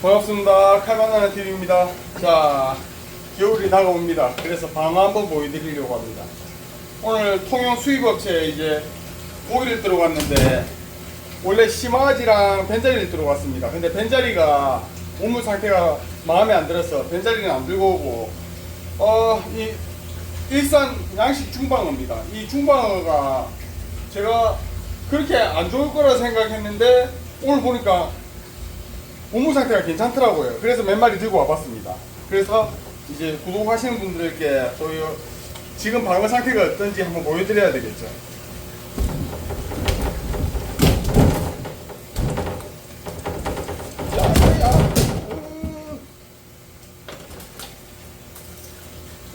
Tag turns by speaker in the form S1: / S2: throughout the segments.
S1: 반갑습니다. 칼만나는 TV입니다. 자, 겨울이 다가옵니다. 그래서 방어 한번 보여드리려고 합니다. 오늘 통영 수입업체에 이제 고기를 들어갔는데 원래 심화지랑 벤자리를 들어갔습니다. 근데 벤자리가 우물 상태가 마음에 안 들어서 벤자리는 안 들고 오고 어, 이 일산 양식 중방어입니다. 이 중방어가 제가 그렇게 안 좋을 거라 생각했는데 오늘 보니까 우물 상태가 괜찮더라고요. 그래서 몇 마리 들고 와봤습니다. 그래서 이제 구독하시는 분들께 저희 지금 방어 상태가 어떤지 한번 보여드려야 되겠죠.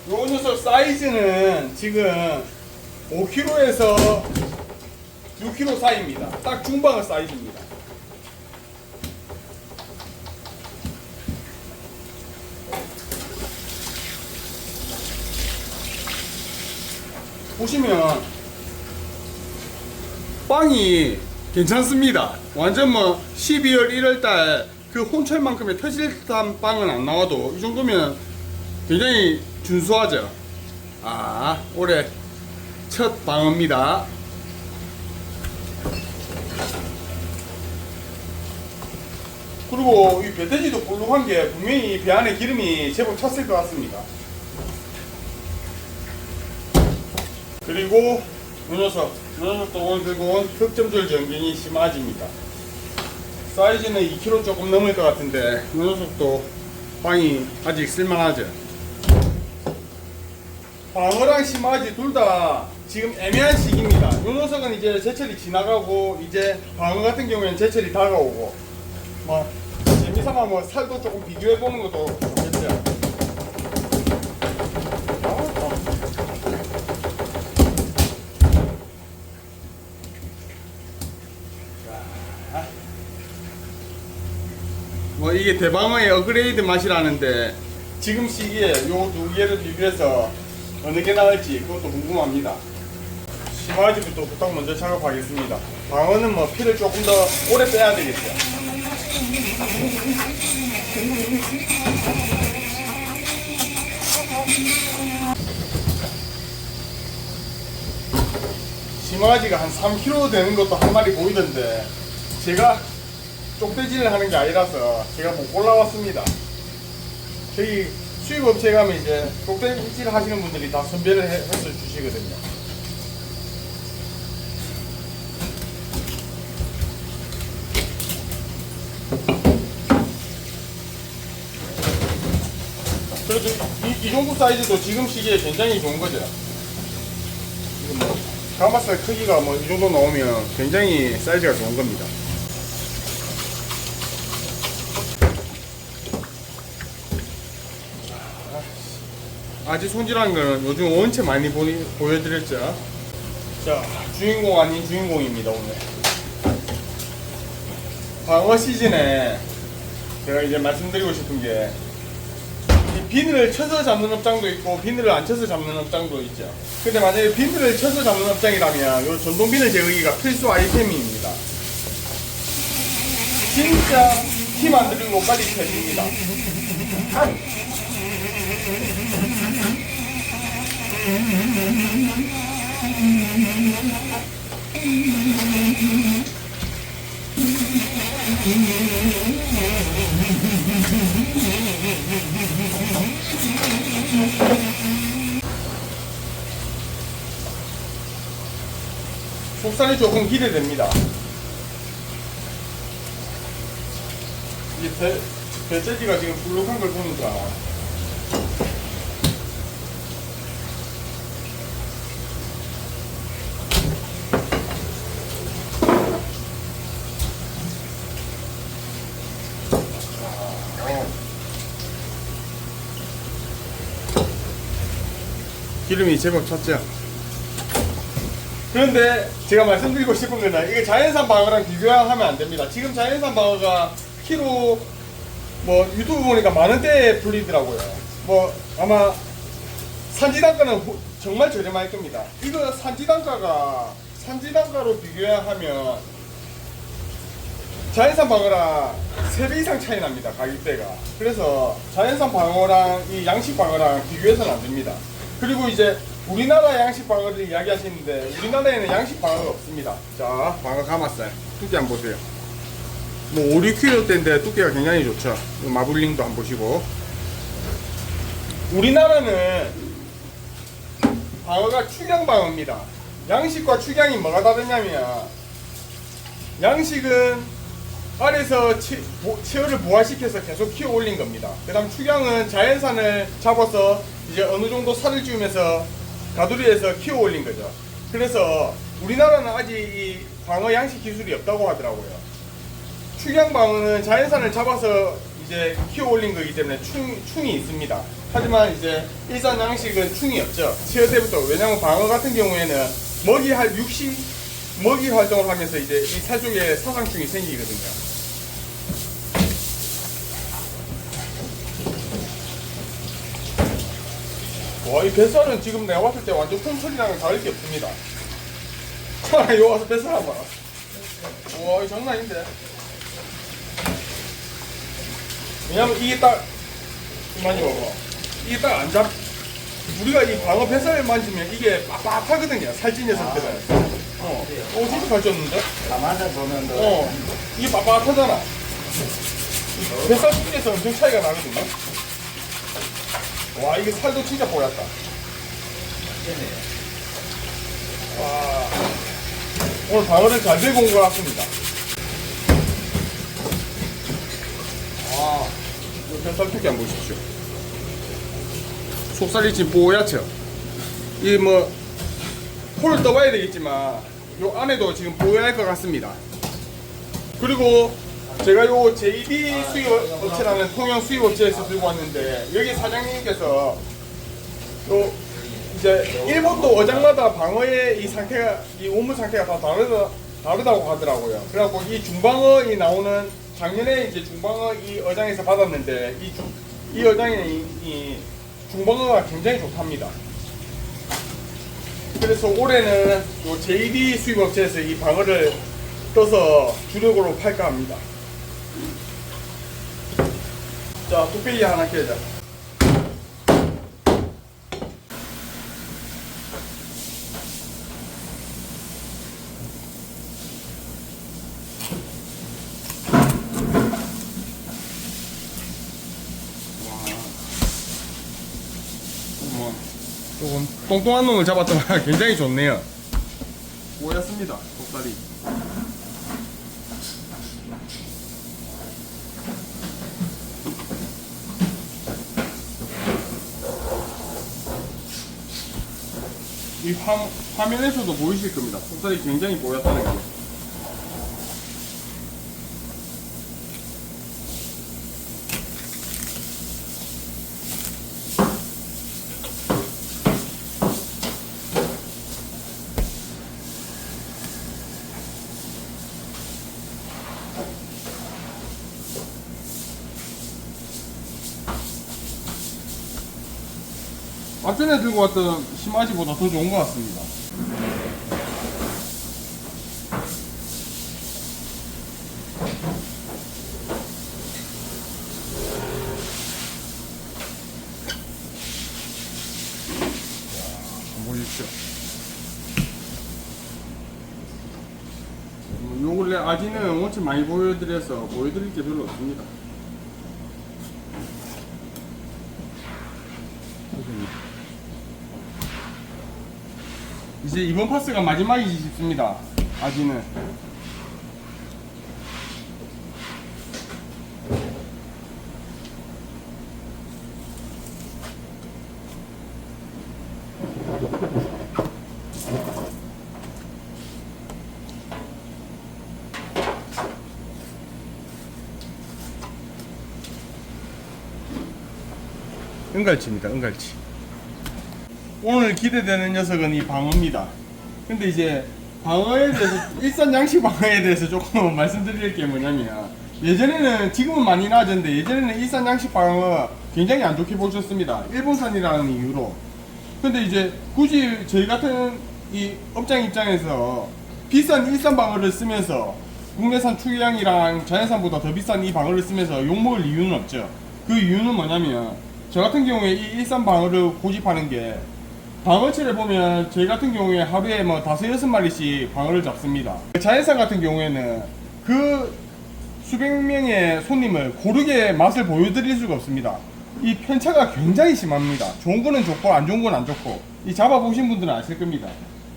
S1: 요 녀석 사이즈는 지금 5kg에서 6kg 사이입니다. 딱 중방어 사이즈입니다. 보시면 빵이 괜찮습니다. 완전 뭐 12월 1월 달그 혼철만큼의 터질단 빵은 안 나와도 이 정도면 굉장히 준수하죠. 아, 올해 첫 방어입니다. 그리고 이 배돼지도 볼록한 게 분명히 배 안에 기름이 제법 찼을 것 같습니다. 그리고 이 녀석, 이 녀석도 오늘 들고 온 흑점절 전갱이 심아지입니다. 사이즈는 2kg 조금 넘을 것 같은데 이 녀석도 빵이 아직 쓸만하죠. 방어랑 심아지 둘 다 지금 애매한 시기입니다. 이 녀석은 이제 제철이 지나가고 이제 방어 같은 경우에는 제철이 다가오고 뭐 재미삼아 뭐 살도 조금 비교해 보는 것도 좋겠죠. 아, 뭐 이게 대방어의 어그레이드 맛이라는데 지금 시기에 요 두 개를 비교해서 어느 게 나을지 그것도 궁금합니다. 심화지부터 부탁 먼저 작업하겠습니다. 방어는 뭐 피를 조금 더 오래 빼야 되겠죠. 심화지가 한 3kg 되는 것도 한 마리 보이던데 제가 쪽대질을 하는 게 아니라서 제가 못 골라왔습니다. 저희 수입업체 가면 이제 쪽대질 하시는 분들이 다 선별을 해- 해서 주시거든요. 그래도 이, 이 정도 사이즈도 지금 시기에 굉장히 좋은 거죠. 지금 뭐 가마살 크기가 뭐 이 정도 나오면 굉장히 사이즈가 좋은 겁니다. 아직 손질한 거는 요즘 원체 많이 보, 보여드렸죠. 자, 주인공 아닌 주인공입니다, 오늘. 방어 시즌에 제가 이제 말씀드리고 싶은 게, 이 비늘을 쳐서 잡는 업장도 있고, 비늘을 안 쳐서 잡는 업장도 있죠. 근데 만약에 비늘을 쳐서 잡는 업장이라면, 요 전동 비늘 제거기가 필수 아이템입니다. 진짜 힘안 들이고 빨리 펴집니다. 속살이 조금 기대됩니다. 이 배, 배째지가 지금 불룩한 걸 보니까 기름이 제법 찼죠? 그런데 제가 말씀드리고 싶은 거는 이게 자연산 방어랑 비교하면 안 됩니다. 지금 자연산 방어가 키로 뭐 유튜브 보니까 만 원대에 풀리더라고요. 뭐 아마 산지 단가는 후- 정말 저렴할 겁니다. 이거 산지 단가가 산지 단가로 비교하면 자연산 방어랑 3배 이상 차이 납니다 가격대가 그래서 자연산 방어랑 이 양식 방어랑 비교해서는 안 됩니다 그리고 이제 우리나라 양식 방어를 이야기하시는데 우리나라에는 양식 방어가 없습니다. 자 방어 가마살 두께 한번 보세요. 뭐 5, 6kg대인데 두께가 굉장히 좋죠. 이 마블링도 한번 보시고. 우리나라는 방어가 축양 방어입니다. 양식과 축양이 뭐가 다르냐면 양식은 알에서 치, 보- 체어를 부화시켜서 계속 키워 올린 겁니다. 그 다음 축양은 자연산을 잡아서 이제 어느 정도 살을 찌우면서 가두리에서 키워 올린 거죠. 그래서 우리나라는 아직 이 방어 양식 기술이 없다고 하더라고요. 축양 방어는 자연산을 잡아서 이제 키워 올린 거기 때문에 충, 충이 있습니다. 하지만 이제 일산 양식은 충이 없죠. 치어 때부터. 왜냐면 방어 같은 경우에는 먹이 할 육시, 먹이 활동을 하면서 이제 이 살 쪽에 사상충이 생기거든요. 이 뱃살은 지금 내가 봤을 때 완전 콩소리랑은 다를 게 없습니다. 자, 이거 와서 뱃살 한번. 와, 이거 장난 아닌데. 왜냐면 이게 딱, 많이 먹어. 이게 딱 안 잡, 우리가 이 방어 뱃살을 만지면 이게 빡빡하거든요. 살찐 녀석들은. 어, 어, 진짜 잘 쪘는데?
S2: 가만히 보면 더
S1: 어, 이게 빡빡하잖아. 이 뱃살 두께에서 엄청 차이가 나거든요. 와, 이게 살도 진짜 보였다. 와, 오늘 방어를 잘 들고 온 것 같습니다. 와, 이 뱃살 두께 한번 보십시오. 속살이 지금 뽀얗죠? 이 뭐, 폴을 떠봐야 되겠지만, 요 안에도 지금 뽀얄 것 같습니다. 그리고 제가 요 JD 수입 업체라는 통영 수입 업체에서 들고 왔는데 여기 사장님께서 요 이제 일본도 어장마다 방어의 이 상태가 이 오물 상태가 다 다르다 다르다고 하더라고요. 그래갖고 이 중방어이 나오는 작년에 이제 중방어 이 어장에서 받았는데 이, 중, 이 어장의 이, 이 중방어가 굉장히 좋답니다. 그래서 올해는 요 JD 수입 업체에서 이 방어를 떠서 주력으로 팔까 합니다. 자, 뚝배기 하나 깨자. 뭐 조금 똥똥한 놈을 잡았더만 굉장히 좋네요. 오였습니다, 속살이. 이 화, 화면에서도 보이실 겁니다. 속살이 굉장히 보였다는 게. 전에 들고 왔던 심아지보다 더 좋은 것 같습니다. 자, 보십시오. 뭐, 요 근래 아지는 엄청 많이 보여드려서 보여드릴 게 별로 없습니다. 이제 이번 파스가 마지막이지 싶습니다. 아지는. 은갈치입니다. 은갈치. 오늘 기대되는 녀석은 이 방어입니다. 근데 이제 방어에 대해서 일산 양식 방어에 대해서 조금 말씀드릴 게 뭐냐면 예전에는 지금은 많이 나아졌는데 예전에는 일산 양식 방어 굉장히 안 좋게 보셨습니다. 일본산이라는 이유로. 근데 이제 굳이 저희 같은 이 업장 입장에서 비싼 일산 방어를 쓰면서 국내산 추기향이랑 자연산보다 더 비싼 이 방어를 쓰면서 욕먹을 이유는 없죠. 그 이유는 뭐냐면 저 같은 경우에 이 일산 방어를 고집하는 게 방어체를 보면 저희 같은 경우에 하루에 뭐 다섯 여섯 마리씩 방어를 잡습니다. 자연산 같은 경우에는 그 수백 명의 손님을 고르게 맛을 보여드릴 수가 없습니다. 이 편차가 굉장히 심합니다. 좋은 거는 좋고 안 좋은 건 안 좋고 이 잡아보신 분들은 아실 겁니다.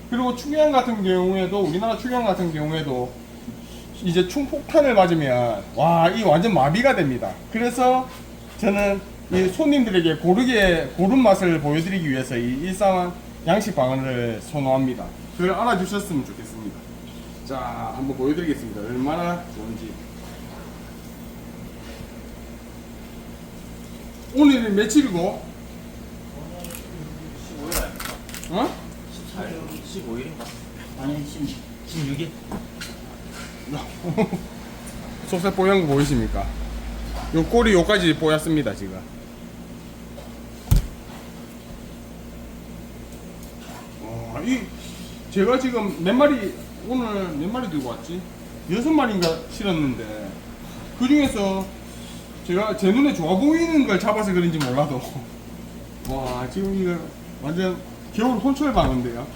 S1: 그리고 추경 같은 경우에도 우리나라 추경 같은 경우에도 이제 충폭탄을 맞으면 와 이 완전 마비가 됩니다. 그래서 저는 이 손님들에게 고르게 고른 맛을 보여드리기 위해서 이 일상 양식 방어를 선호합니다. 그걸 알아주셨으면 좋겠습니다. 자 한번 보여드리겠습니다. 얼마나 좋은지. 오늘은 며칠이고?
S2: 15일 아닙니까?
S1: 어?
S2: 15일인가? 아니 16, 16일
S1: 속살 뽀얀 거 보이십니까? 요 꼬리 요까지 뽀얗습니다 지금 와, 이 제가 지금 몇 마리 오늘 몇 마리 들고 왔지? 여섯 마리인가 실었는데 그 중에서 제가 제 눈에 좋아 보이는 걸 잡아서 그런지 몰라도 와 지금 이거 완전 겨울 혼철 방어인데요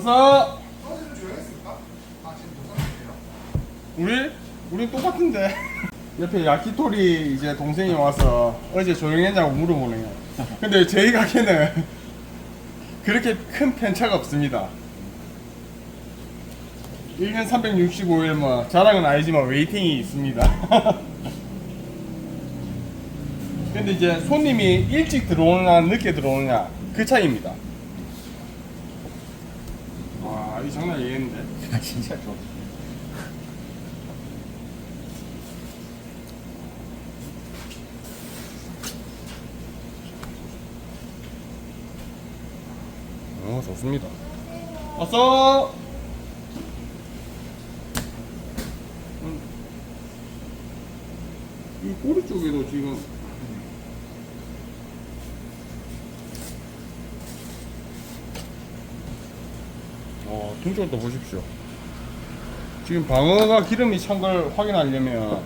S3: 도착했어요.
S1: 우리 우리 똑같은데 옆에 야키토리 이제 동생이 와서 어제 조용했냐고 물어보네요. 근데 저희 가게는 그렇게 큰 편차가 없습니다. 1년 365일 뭐 자랑은 아니지만 웨이팅이 있습니다. 근데 이제 손님이 일찍 들어오느냐 늦게 들어오느냐 그 차이입니다. 와, 이 장난 아니겠는데?
S2: 아 진짜 좋아
S1: 어, 좋습니다. 왔어! 음. 이 꼬리 쪽에도 지금 어, 등 쪽도 보십시오. 지금 방어가 기름이 찬 걸 확인하려면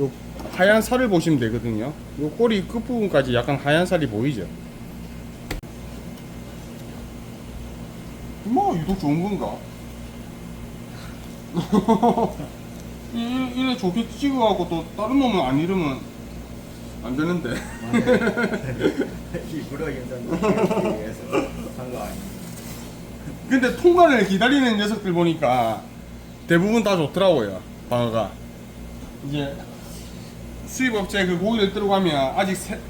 S1: 요 하얀 살을 보시면 되거든요. 요 꼬리 끝부분까지 약간 하얀 살이 보이죠? 뭐 유독 좋은 건가? 이래 좋게 찍어갖고 또 다른 놈은 안 잃으면 안 되는데
S2: 일부러 영상 찍기 위해서 한거 아니에요
S1: 근데 통관을 기다리는 녀석들 보니까 대부분 다 좋더라고요 방어가. 이제 수입업체 그 고기를 들어 가면 아직 세-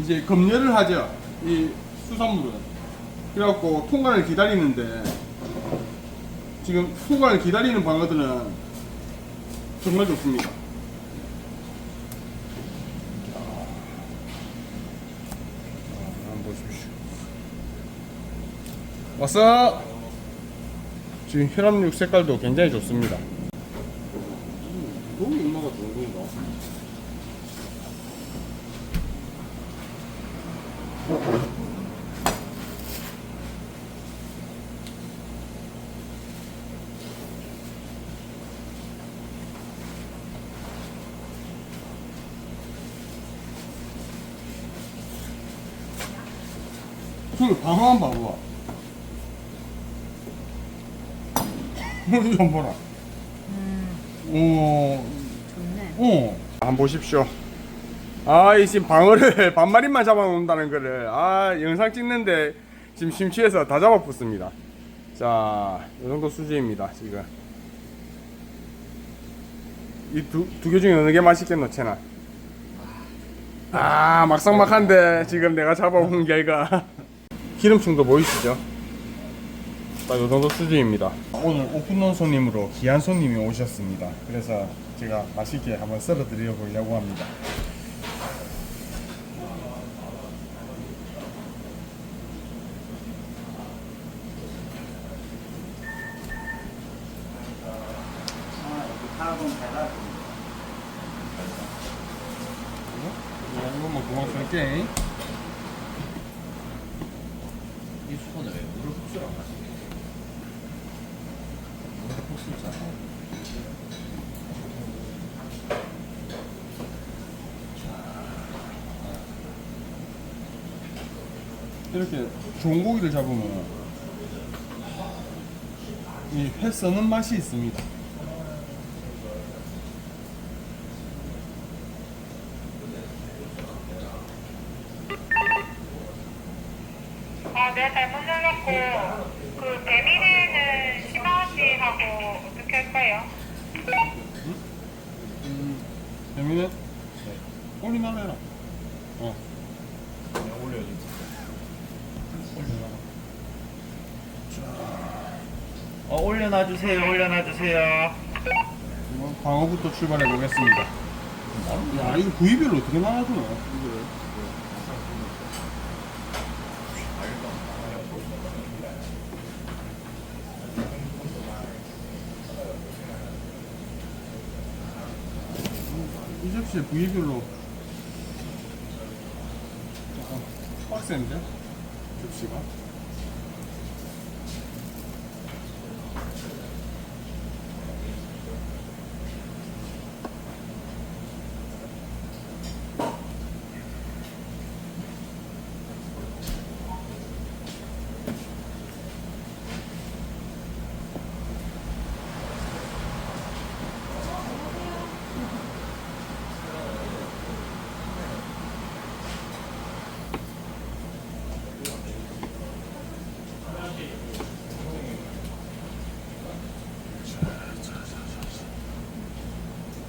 S1: 이제 검열을 하죠 이 수산물은. 그래갖고 통관을 기다리는데 지금 통관을 기다리는 방어들은 정말 좋습니다. 아, 왔어 지금 혈압육 색깔도 굉장히 좋습니다 너무 인마가 좋은 건가? 그 방어 한번 봐봐 이거 한번 봐라 오
S4: 좋네.
S1: 어. 한번 보십시오. 아, 이 지금 방어를 반마리만 잡아놓는다는 거를 아 영상 찍는데 지금 심취해서 다 잡아붙습니다. 자, 이 정도 수준입니다 지금. 이 두 두 개 중에 어느 게 맛있겠노, 채나? 아, 막상막한데 지금 내가 잡아온 결과 기름층도 보이시죠? 딱 요 정도 수준입니다. 오늘 오픈런 손님으로 귀한 손님이 오셨습니다. 그래서 제가 맛있게 한번 썰어 드려 보려고 합니다. 이거만 그만 쓸게.
S2: 이 수건을 왜 물을 흡수를 안 하지? 물을 흡수잖아.
S1: 이렇게 좋은 고기를 잡으면 이 회 써는 맛이 있습니다.
S4: 아, 내가 잘못 눌렀고, 그, 데미네는 10만원씩 하고, 어떻게 할까요?
S1: 재미는 올리나 해라. 어.
S2: 그냥 올려주지. 어, 올려놔 주세요, 올려놔 주세요.
S1: 이거 광어부터 출발해 보겠습니다. 야, 이거 부위별로 어떻게? 이거를. 이 접시에 부위별로 조금 빡센데? 접시가?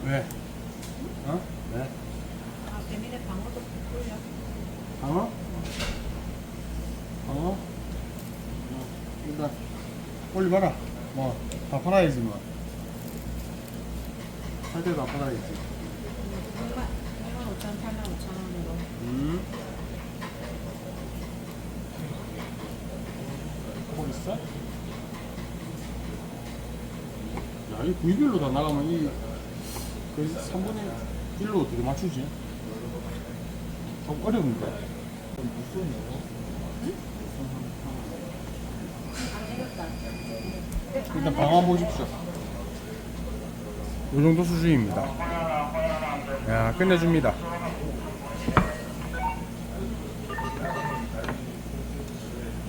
S1: 왜? 어? 왜?
S4: 아, 데미네 방어도 끓여.
S1: 방어? 방어? 어, 일단 올려봐라 뭐 다 팔아야지 뭐할 때도 다 팔아야지
S4: 2만 5천, 8만 5천 원으로.
S1: 음. 뭐 있어? 야, 이 부위별로 다 나가면 이 거의 3분의 1로 어떻게 맞추지? 좀 어려운데. 일단 방어 보십시오. 이 정도 수준입니다. 야, 끝내줍니다.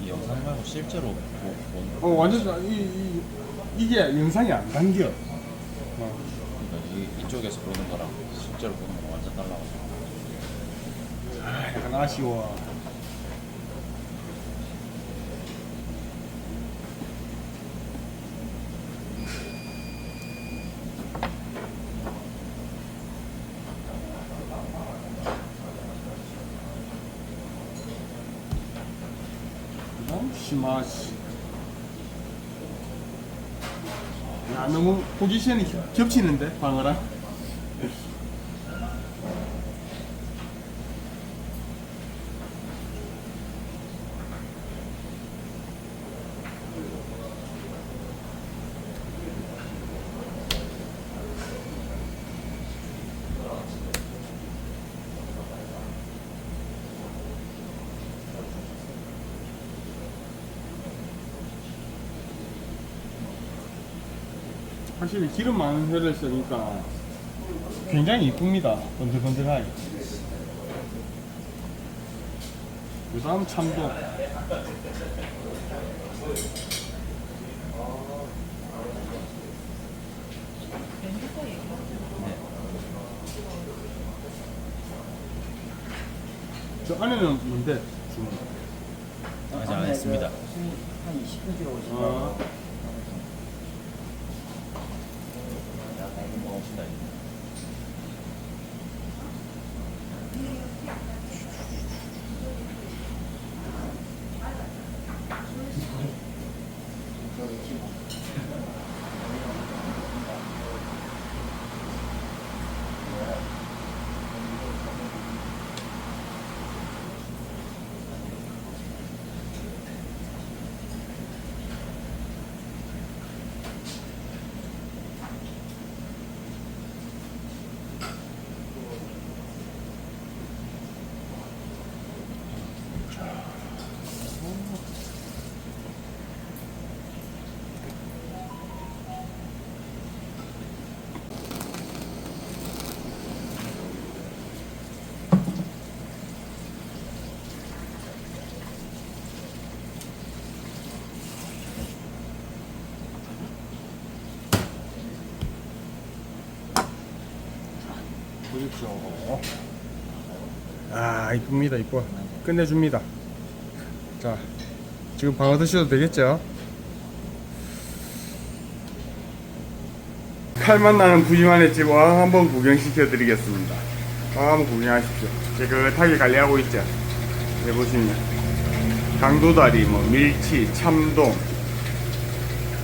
S2: 이 영상 말고 실제로 뭐, 뭐,
S1: 어, 완전, 자- 이, 이, 이게 영상이 안 당겨. 어.
S2: 그러니까 이, 이쪽에서 보는 거랑 실제로 보는 거랑 완전 달라가지고.
S1: 아, 약간 아쉬워. 너무 심하지. 야, 너무 포지션이 겹- 겹치는데, 방어랑? 확실히 기름 많은 회를 쓰니까 굉장히 이쁩니다. 번들번들하게. 그 다음 참도. 저 안에는 뭔데? 주문.
S2: 아직 안 했습니다.
S5: 한 20분 뒤로 오시면
S1: 아,
S5: 그렇죠.
S1: 아 이쁩니다 이뻐. 끝내줍니다. 자 지금 방어 드셔도 되겠죠? 칼만 나는 부지만의 집 어항 한번 구경시켜 드리겠습니다. 어항 한번 구경하십시오. 깨끗하게 관리하고 있죠? 여기 보시면 강도다리 뭐 밀치 참돔.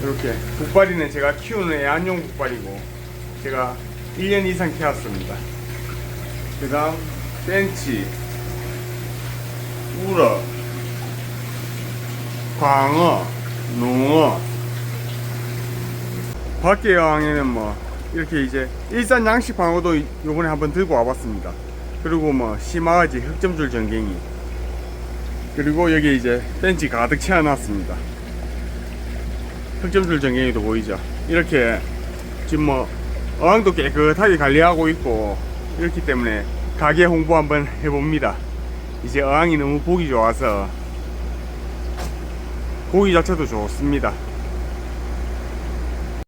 S1: 이렇게 북발이는 제가 키우는 애완용 북발이고 제가 1년 이상 키웠습니다 그 다음 벤치 우럭 광어 농어. 밖에 여왕에는 뭐 이렇게 이제 일산 양식 방어도 이- 요번에 한번 들고 와봤습니다. 그리고 뭐 심화아지 흑점줄 전갱이. 그리고 여기 이제 벤치 가득 채워놨습니다. 흑점줄 전갱이도 보이죠? 이렇게 지금 뭐 어항도 깨끗하게 관리하고 있고 이렇기 때문에 가게 홍보 한번 해봅니다. 이제 어항이 너무 보기 좋아서 고기 자체도 좋습니다